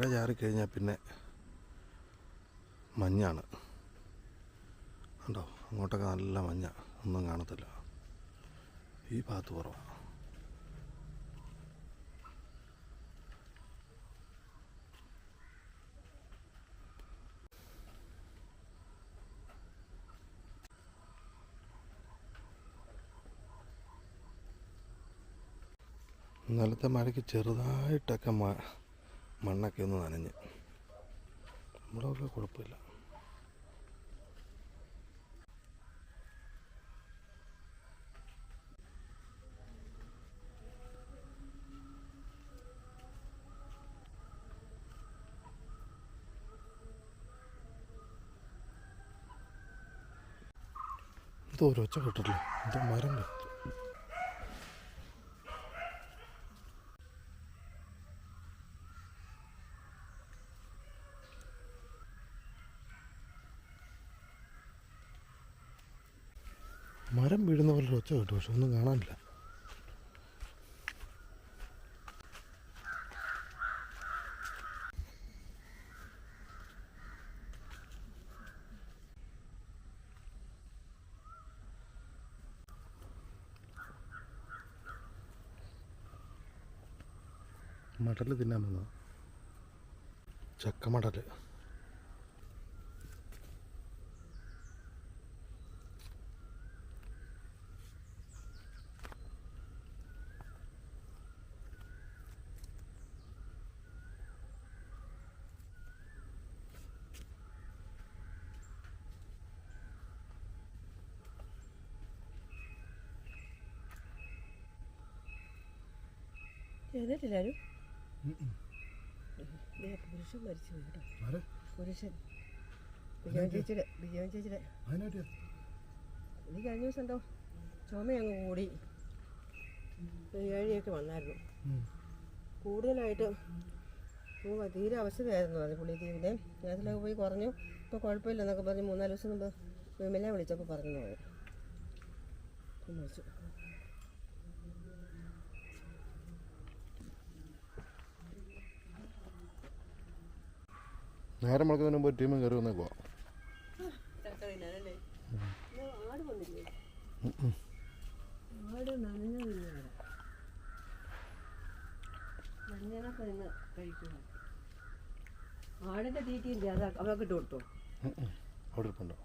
മഴ ചാറിക്കഴിഞ്ഞാൽ പിന്നെ മഞ്ഞാണ്. ഉണ്ടോ അങ്ങോട്ടൊക്കെ നല്ല മഞ്ഞ. ഒന്നും കാണത്തില്ല. ഈ ഭാഗത്ത് കുറവാണ് ഇന്നലത്തെ മഴയ്ക്ക് ചെറുതായിട്ടൊക്കെ മണ്ണൊക്കെ ഒന്ന് നനഞ്ഞ്. നമ്മളൊക്കെ കുഴപ്പമില്ല. ഒരു ഒച്ച കിട്ടില്ല എന്തോ മരം വീഴുന്ന പോലെ ഒച്ച കേട്ടു പക്ഷെ ഒന്നും കാണാനില്ല. മടൽ തിന്നാൻ ചക്ക ചക്ക ചെയ്തിട്ടില്ലാരും പുരുഷൻ മരിച്ചു കേട്ടോ? പുരുഷൻ. ബിജോൻ ചേച്ചിയുടെ ബിജോൻ ചേച്ചിയുടെ. എനിക്ക് കഴിഞ്ഞ ദിവസം എന്തോ ചുമയങ്ങ് കൂടി. ഏഴിയൊക്കെ വന്നായിരുന്നു. കൂടുതലായിട്ട് പോവാ. തീരെ അവശതയായിരുന്നു അത് പുള്ളി തീരെ ഗ്യാസിലൊക്കെ പോയി കുറഞ്ഞു. ഇപ്പോൾ കുഴപ്പമില്ലെന്നൊക്കെ പറഞ്ഞ് മൂന്നാൽ ദിവസം മുമ്പ് വിമല വിളിച്ചപ്പോൾ പറഞ്ഞു പോയി മരിച്ചു. നേരം മുളക്കുന്നതിന് മുമ്പ് ടീമും കയറി വന്നേക്കുവാ. ആടിന്റെ തീറ്റിയില്ല? അത് അവർക്ക് ഇട്ട് കൊടുത്തോ? അവിടെ ഇരിപ്പുണ്ടോ?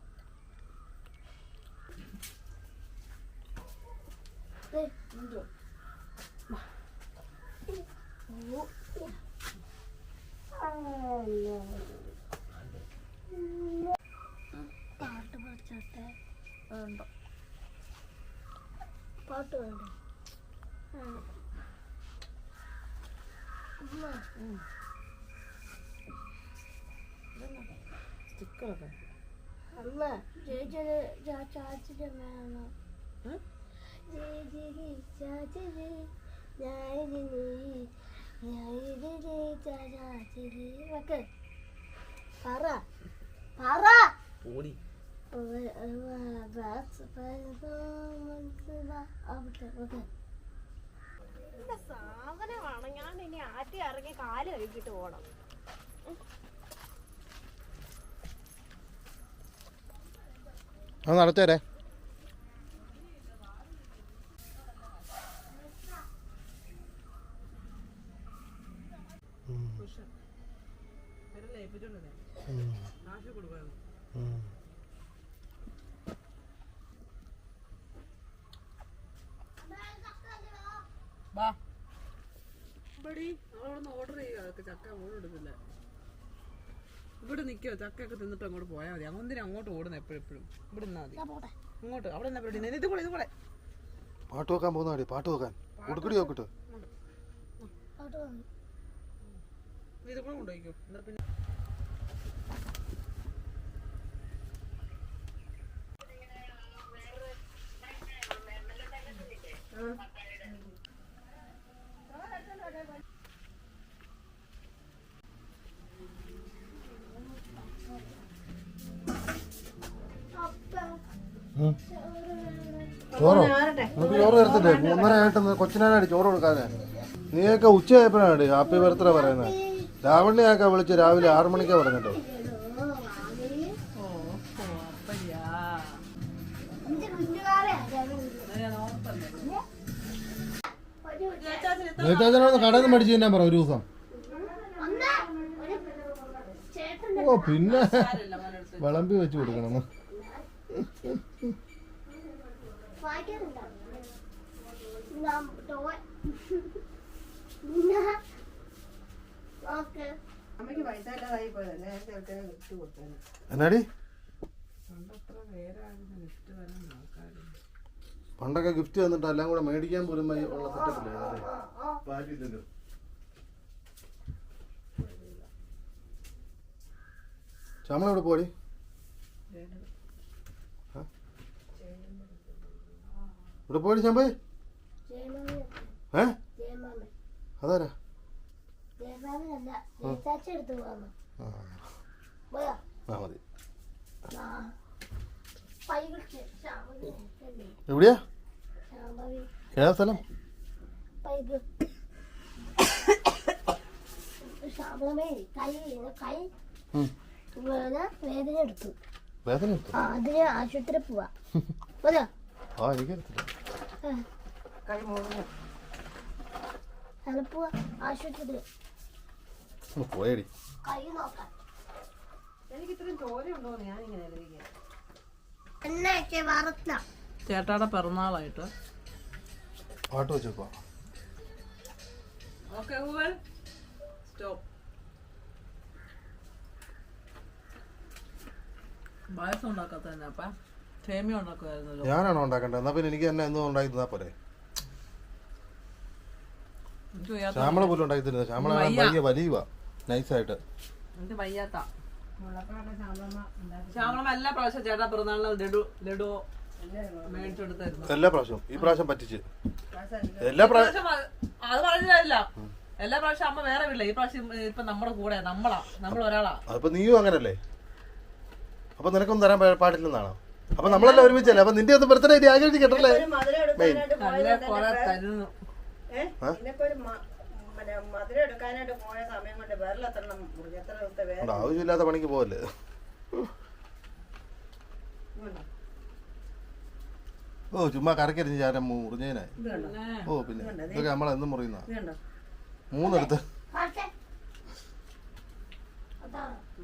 പാട്ട് സ്റ്റിക്കറൊക്കെ അമ്മ ചേച്ചിയുടെ ചാച്ചിന്റെ ഉം? ചേച്ചിക്ക് ചാച്ചിരി ഞായിരി ഞായിരി ചാച്ചിരി വെക്ക് പറ പറ ഓടി സാധനമാണ്. ഞാൻ ഇനി ആറ്റി ഇറങ്ങി കാൽ കഴുകിട്ട് പോണം. അത് നടത്തേരെ നമ്മളൊന്ന് ഓർഡർ ചെയ്യുക. അതൊക്കെ ചക്ക പോലും എടുക്കില്ല. ഇവിടെ നിൽക്കോ ചക്കയൊക്കെ തിന്നിട്ട് അങ്ങോട്ട് പോയാൽ മതി. അങ്ങോട്ട് അങ്ങോട്ട് ഓടുന്ന എപ്പോഴും എപ്പോഴും? ഇവിടെ നിന്നാൽ മതി. അങ്ങോട്ട്. അവിടെ നിന്നാ പരിപാടി? ഇത് കൂടെ ഇത് കൂടെ. പാട്ട് വെക്കാൻ പോകുന്നതാടി പാട്ട് വെക്കാൻ. കൊടുക്കടി നോക്കിട്ട്. ഇത് കൂടെ കൊണ്ടുപോയിക്കോ എന്നാ പിന്നെ. ചോറോ നമുക്ക് ചോറ് തരത്തില്ലേ? മൂന്നര ആയിട്ടൊന്ന് കൊച്ചിനാടി ചോറ് കൊടുക്കാതെ നീയൊക്കെ ഉച്ചയായപ്പോഴാണ് ഹാപ്പി ബർത്ത്ഡേ പറയുന്നത്. രാവണിയൊക്കെ വിളിച്ച് രാവിലെ ആറു മണിക്കാ പറഞ്ഞിട്ടോ. നേതാജനോട് കടയിൽ നിന്ന് മേടിച്ചു തന്നെ പറ ഒരു ദിവസം. ഓ പിന്നെ വിളമ്പി വെച്ച് കൊടുക്കണം. പൈസ ഇല്ലാതായി പോയതല്ലേ? എന്നാടി? പണ്ടത്ര വരാൻ പണ്ടൊക്കെ ഗിഫ്റ്റ് തന്നിട്ട് എല്ലാം കൂടെ മേടിക്കാൻ പോലും ഉള്ള സെറ്റപ്പില്ലേ വാല്യൂ പോടി? ഇവിടെ പോയി ഞാൻ പോയി? ഏ? അതാരാ? ആ. മതി. എവിടെയാ? ഏതാ സ്ഥലം. വേദന എടുത്തു. വേദന അതിന് ആശുപത്രി പോവാ. ആ എനിക്കറിയത്തില്ല. പോയടി. ചേട്ടാടെ പിറന്നാളായിട്ട്. പാട്ട് വെച്ചോ ഓക്കെ ഗൂഗിൾ സ്റ്റോപ്പ്. പായസം ഉണ്ടാക്കാത്ത തന്നെ അപ്പ. ഞാനാണോ ഉണ്ടാക്കേണ്ടത്? എന്നാ പിന്നെ എനിക്ക് തന്നെ എന്നും ഉണ്ടാക്കി തന്നാ പോരെ. ശ്യാമള പോലും ഉണ്ടാക്കി തരുന്നത് ശ്യാമള. വലിയ വലിയ നൈസായിട്ട്. വയ്യാത്ത. എല്ലാ പ്രാവശ്യം ചേട്ടാ പിറന്നാളിന് ലഡു ലഡു മേടിച്ചെടുത്തായിരുന്നു. എല്ലാ പ്രാവശ്യവും. ഈ പ്രാവശ്യം പറ്റിച്ച്. എല്ലാ പ്രാവശ്യം അത് പറഞ്ഞില്ല എല്ലാ പ്രാവശ്യം അമ്മ വേറെ വില്ല ഈ പ്രാവശ്യം ഇപ്പൊ നമ്മുടെ കൂടെ നമ്മളാ. നമ്മൾ ഒരാളാ അതിപ്പോ നീയും അങ്ങനല്ലേ? അപ്പൊ നിനക്കൊന്നും തരാൻ പാടില്ലെന്നാണോ? അപ്പൊ നമ്മളെല്ലാം ഒരുമിച്ചല്ലേ? അപ്പൊ നിന്റെ ഒന്ന് ബർത്ത്ഡേ ആഗ്രഹിച്ച് കേട്ടല്ലേ മെയിൻ ആവശ്യമില്ലാത്ത പണിക്ക് പോവല്ലേ? ഓ ചുമ്മാ കറക്കരിഞ്ഞ് ചാരം മുറിഞ്ഞതിനായി ഓ പിന്നെ ഇതൊക്കെ നമ്മളെന്നും മുറിയുന്ന മൂന്നെടുത്ത്.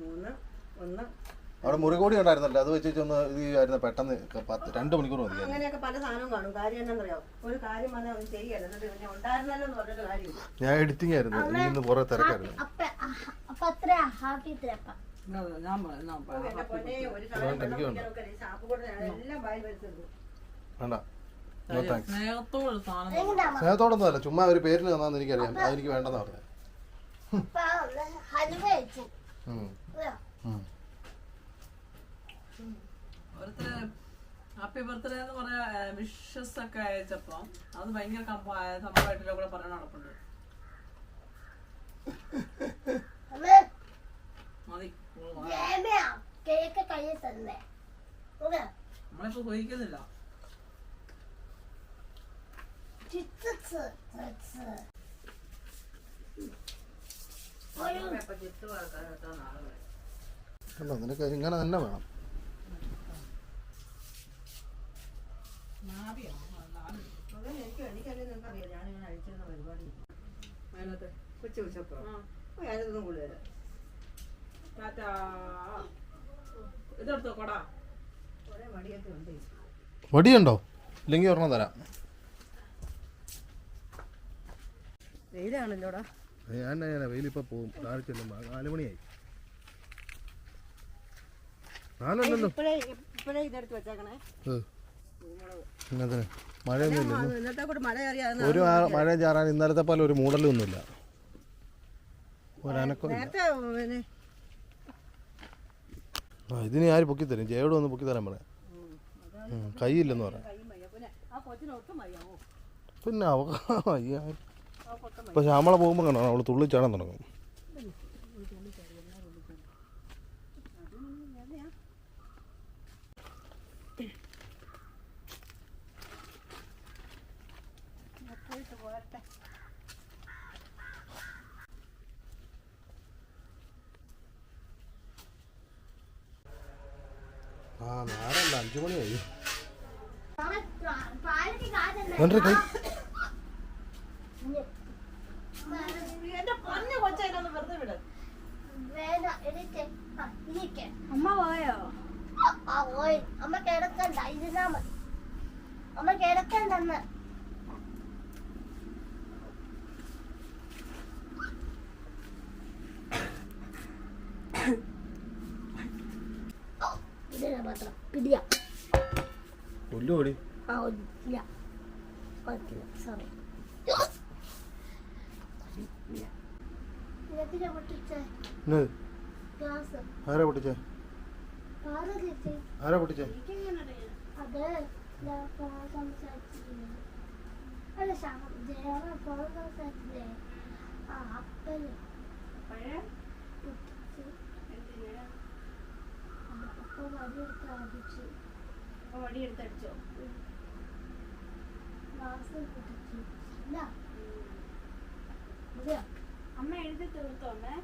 മൂന്ന് ഒന്ന്. അവിടെ മുറികൂടി ഉണ്ടായിരുന്നല്ലോ. അത് വെച്ചൊന്ന് ഇത് ചെയ്യുമായിരുന്നു. പെട്ടെന്ന് പത്ത് രണ്ട് മണിക്കൂർ മതി. അങ്ങനെയൊക്കെ പല സാധനവും കാണും. കാര്യം ഒരു കാര്യം വന്നാൽ ഒന്നും ചെയ്യല്ല എന്നിട്ട് പിന്നെ ഉണ്ടായിരുന്നല്ലോ എന്ന് ഞാൻ എഡിറ്റിംഗ് ആയിരുന്നു. നീ ഇന്ന് കുറെ തിരക്കായിരുന്നു. അപ്പ അത്ര ഹാപ്പി സ്നേഹത്തോടൊന്നും അല്ല ചുമ്മാ ഒരു പേരിന് തന്നാന്ന് എനിക്കറിയാം. അതെനിക്ക് വേണ്ടെന്ന് പറഞ്ഞു. ഹലുവ ഹാപ്പി ബർത്ത്ഡേ എന്ന് പറയാ വിഷസ് ഒക്കെ അയച്ചപ്പോ അത് ഭയങ്കര സംഭവമായിട്ടല്ലോ കൂടെ പറയാൻ നടപ്പുണ്ട് അമ്മേ. മതി. നമ്മളിപ്പോ ചോദിക്കുന്നില്ല നിനക്ക് ഇങ്ങനെ തന്നെ വേണം നാവിയാ? ആ, നാല്. അതെ എനിക്ക് എനിക്കല്ലേ നിങ്ങൾക്കറിയാം ഞാനിങ്ങനെ അഴിച്ചിരുന്ന പരിപാടി അതിനകത്ത്. ഉച്ച ഉച്ചപ്പോ ആ. ഞാനിതൊന്നും കൂടുതൽ ടാറ്റാ. ഇതെടുത്തോ കൊടാ കുറെ മടിയൊക്കെ ഉണ്ട് വടിയുണ്ടോ ഇല്ലെങ്കിൽ ഒരെണ്ണം തരാം വെയിലാണല്ലോടാ ഞാൻ ഞാൻ വെയിലിപ്പോൾ പോകും താഴെ ചെല്ലുമ്പോൾ നാല് മണിയായി നാലല്ലല്ലോ ഇപ്പഴേ ഇപ്പഴേ ഇതെടുത്ത് വെച്ചേക്കണേ ഏ. ഇന്നത്തെ മഴയൊന്നും ഇല്ല ഇന്ന്. ഇന്നത്തെ കൂടെ മഴ ഒരു ആ- മഴയും ചാറാൻ ഇന്നലത്തെ പോലെ ഒരു മൂടലൊന്നുമില്ല ഒരനക്കം നേരത്തെ പിന്നെ ആ ഇതിന് ആര് പൊക്കി തരും. ജയോട് ഒന്ന് പൊക്കി തരാൻ പറയാം. ഉം, കൈയില്ലെന്ന് പറയാം. പിന്നെ ആ കൊച്ചിന് ഒട്ടും പിന്നെ അവ അയ്യ ഇപ്പൊ ശ്യാമള പോകുമ്പോൾ കണ്ടോ? അവൾ തുള്ളിച്ചാടാൻ തുടങ്ങും ആ നാളല്ല അഞ്ചു മണിയായി നാളെ പാ- പാലക്ക് കാശല്ലേ? വേണ്ട കൈ ഇനി എന്റെ പൊന്നു കൊച്ചതിനൊന്ന് വെറുതെ വിട് വേണ്ട മണിയായി ആ, കൈ അമ്മ പോയോ. അമ്മ കിടക്കണ്ട ഇരുന്നാ മതി. അമ്മ കിടക്കണ്ടെന്ന് ഇതിനെ മാത്രം പിടിയ കൊല്ലുപൊടി ആ ഇല്ല കുഴപ്പമില്ല സോറി എന്തിനാ പൊട്ടിച്ചേ ഗ്ലാസ് ആരാ പൊട്ടിച്ചേ പാറ ചേച്ചി ആരാ പൊട്ടിച്ചേ അത് ഞാൻ ഫോൺ സംസാരിച്ചിരുന്നു അല്ല ശ്യാമ ജയറാം ഫോൺ സംസാരിച്ചില്ലേ ആ അപ്പന് പൊട്ടിച്ച്? അപ്പൊ വടിയെടുത്ത് അടിച്ചു. വടിയെടുത്തടിച്ചോ ഗ്ലാസ് പൊട്ടിച്ചു. ഇല്ല അതെയോ അമ്മ എഴുതി തീർത്തോന്നേ.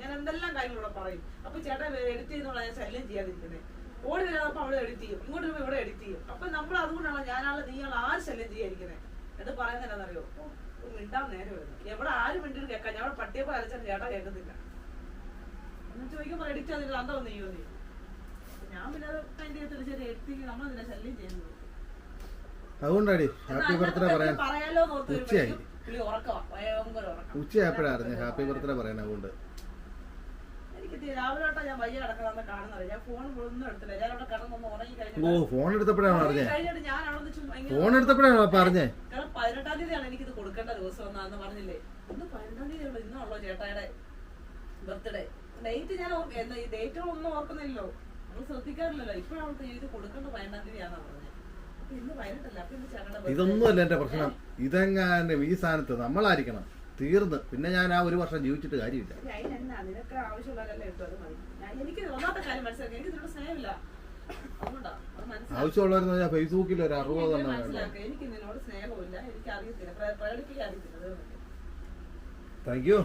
ഞാൻ എന്തെല്ലാം കാര്യങ്ങളോട് പറയും? അപ്പൊ ചേട്ടൻ എഡിറ്റ് ചെയ്യുന്നുള്ള ഞാൻ ശല്യം ചെയ്യാതിരിക്കുന്നത് ഓടി വരാതപ്പോ അവിടെ എഡിറ്റ് ചെയ്യും. ഇങ്ങോട്ട് വരുമ്പോ ഇവിടെ എഡിറ്റ് ചെയ്യും. അപ്പൊ നമ്മൾ അതുകൊണ്ടാണ് ഞാനാളെ നീയാൾ ആര് ശല്യം ചെയ്യാതിരിക്കുന്നത് എന്നിട്ട് പറയുന്നത് എന്താണെന്നറിയോ? മിണ്ടാൻ നേരം വരുന്നു. എവിടെ ആരും മിണ്ടിട്ട് കേൾക്കാൻ ഞാൻ അവിടെ പട്ടിയപ്പോ അരച്ചാൽ ചേട്ടാ കേൾക്കത്തില്ല. എന്ന് ചോദിക്കുമ്പോ എഡിറ്റ് ചെയ്തിട്ട് അന്തോ നീയോ നീ അതുകൊണ്ടാടി ഹാപ്പി ബർത്ത്ഡേ പറയാൻ ഉച്ചയായി. പുള്ളി ഉറക്കവാ ഭയങ്കര ഉറക്കം. ഉച്ചയായപ്പോഴാ അറിഞ്ഞ ഹാപ്പി ബർത്ത്ഡേ പറയാൻ അതുകൊണ്ട്. ഓ ഫോൺ എടുത്തപ്പോഴാണ് അറിഞ്ഞേ? ഫോൺ എടുത്തപ്പോഴാണ് പറഞ്ഞേ പതിനെട്ടാം തീയതിയാണ് എനിക്കിത് കൊടുക്കേണ്ട ദിവസം എന്നാന്ന് പറഞ്ഞില്ലേ. ഇന്ന് പതിനെട്ടാം തീയതി ഉള്ളൂ ഇന്നുള്ളൂ ചേട്ടായുടെ ബർത്ത്ഡേ. ഡേറ്റ് ഞാൻ ഡേറ്റുകളൊന്നും ഓർക്കുന്നില്ലല്ലോ. ഇതൊന്നുമല്ല എന്റെ പ്രശ്നം. ഇതെങ്ങാനും ഈ സ്ഥാനത്ത് നമ്മളായിരിക്കണം. തീർന്ന്. പിന്നെ ഞാൻ ആ ഒരു വർഷം ജീവിച്ചിട്ട് കാര്യമില്ല. ആവശ്യമുള്ളവരെന്ന് പറഞ്ഞാൽ ഫേസ്ബുക്കിൽ ഒരു അറുപത്. താങ്ക് യു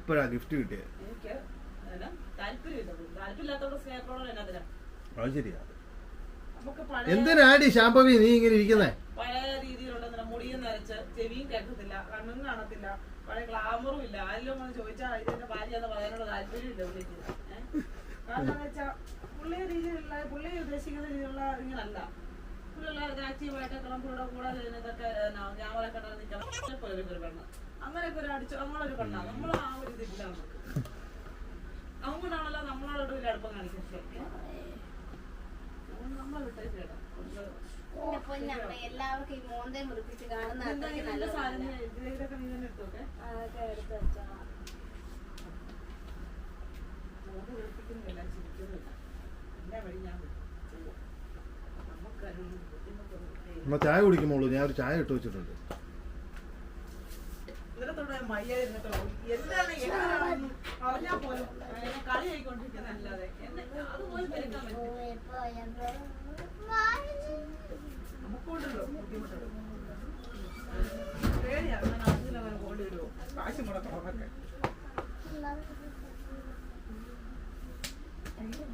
ഇപ്പോഴാ ഗിഫ്റ്റ് കിട്ടിയത്. അത് ശരിയാ. എന്തിനാടി ശാമ്പവി നീ ഇങ്ങനെ ഇരിക്കുന്നേ? പഴയ രീതിയിലുള്ള മുടിയും നരച്ച് ചെവിയും കേൾക്കത്തില്ല കണ്ണും കാണത്തില്ല പഴയ ഗ്ലാമറും ഇല്ല. ആരെങ്കിലും വന്ന് ചോദിച്ചാൽ ഇതിന്റെ ഭാര്യ എന്ന് പറയാനുള്ള താല്പര്യമില്ല പുള്ളിക്ക്? കാരണം എന്താ വെച്ചാൽ പുള്ളിയെ രീതിയിലുള്ള പുള്ളി ഉദ്ദേശിക്കുന്ന രീതിയിലുള്ള ഇങ്ങനല്ല. പുള്ളിയുള്ള ആക്റ്റീവായിട്ട് കിളമ്പൂടെ കൂടെ ഇതൊക്കെ ക്യാമറ കണ്ടാൽ നിൽക്കണം ഒരു അങ്ങനെയൊക്കെ ഒരു അടിച്ചു നമ്മളൊരു പെണ്ണാണ് നമ്മൾ ആ ഒരു ഇതില്ല നമുക്ക്. അതുകൊണ്ടാണല്ലോ നമ്മളോട് ഒരു അടുപ്പം കാണിക്കുന്നത്. എല്ലാവർക്കും ഈ മോന്തേ മുറിപ്പിച്ച് കാണുന്ന നല്ല സാധനം നീ തന്നെ അതൊക്കെ എടുത്ത് ചിരിക്കുന്നില്ല എല്ലാ വഴി ഞാൻ ചായ കുടിക്കുമ്പോളൂ ഞാൻ ഒരു ചായ ഇട്ട് വെച്ചിട്ടുണ്ട്. അവരാ പോലും കളിയായിക്കൊണ്ടിരിക്കുന്നല്ലാതെ അതുപോലും പെരുക്കാൻ പറ്റും നമുക്കുണ്ടല്ലോ ബുദ്ധിമുട്ടുള്ളൂ പേടിയാണ് നാട്ടിലവരെ പോകേണ്ടി വരുമോ കാശ് മുടക്കണം അതൊക്കെ Thank you.